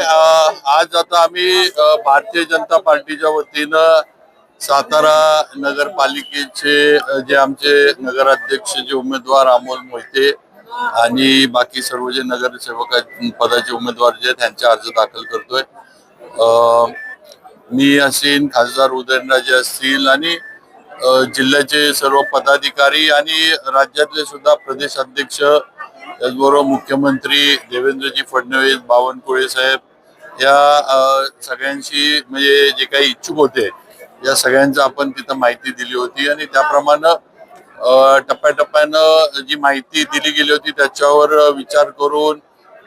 आज आता आम्ही भारतीय जनता पार्टीच्या वतीनं सातारा नगरपालिकेचे जे आमचे नगराध्यक्ष जे उमेदवार अमोल मोहिते आणि बाकी सर्व जे नगरसेवक पदाचे उमेदवार जे आहेत त्यांचे अर्ज दाखल करतोय. मी असेन खासदार उदयनराजे असतील आणि जिल्ह्याचे सर्व पदाधिकारी आणि राज्यातले सुद्धा प्रदेश अध्यक्ष त्याचबरोबर मुख्यमंत्री देवेंद्रजी फडणवीस बावनकुळे साहेब या सगळ्यांशी म्हणजे जे काही इच्छुक होते या सगळ्यांचं आपण तिथं माहिती दिली होती आणि त्याप्रमाणे टप्प्याटप्प्यानं जी माहिती दिली गेली होती त्याच्यावर विचार करून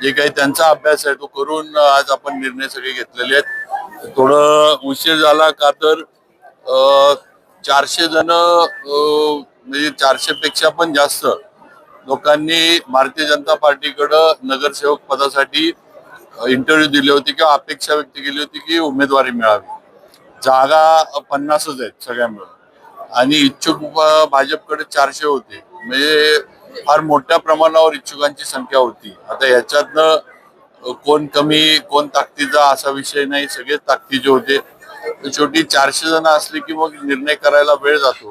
जे काही त्यांचा अभ्यास आहे तो करून आज आपण निर्णय सगळे घेतलेले आहेत. थोडं उशीर झाला का तर चारशे जण म्हणजे चारशे पेक्षा पण जास्त लोकांनी भारतीय जनता पार्टीकडं नगरसेवक पदासाठी इंटरव्ह्यू दिले होते किंवा अपेक्षा व्यक्त केली होती की उमेदवारी मिळावी. जागा पन्नासच आहेत सगळ्या मिळून आणि इच्छुक भाजपकडे चारशे होते. म्हणजे फार मोठ्या प्रमाणावर इच्छुकांची संख्या होती. आता याच्यातनं कोण कमी कोण ताकदीचा असा विषय नाही. सगळे ताकदीचे होते. शेवटी चारशे जण असले की मग निर्णय करायला वेळ जातो.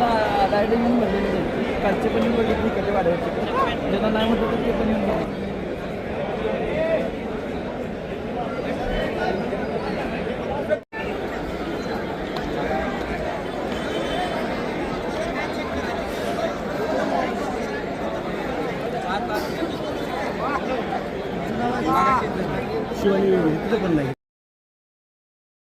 बरं तुला लाईटिंग म्हणून भरलेली कालचे पण येऊन बघितली कधी वाढवायचे ज्यांना नाही म्हटलं तर ते पण येऊन बघितले. शिवानी तिथं पण नाही.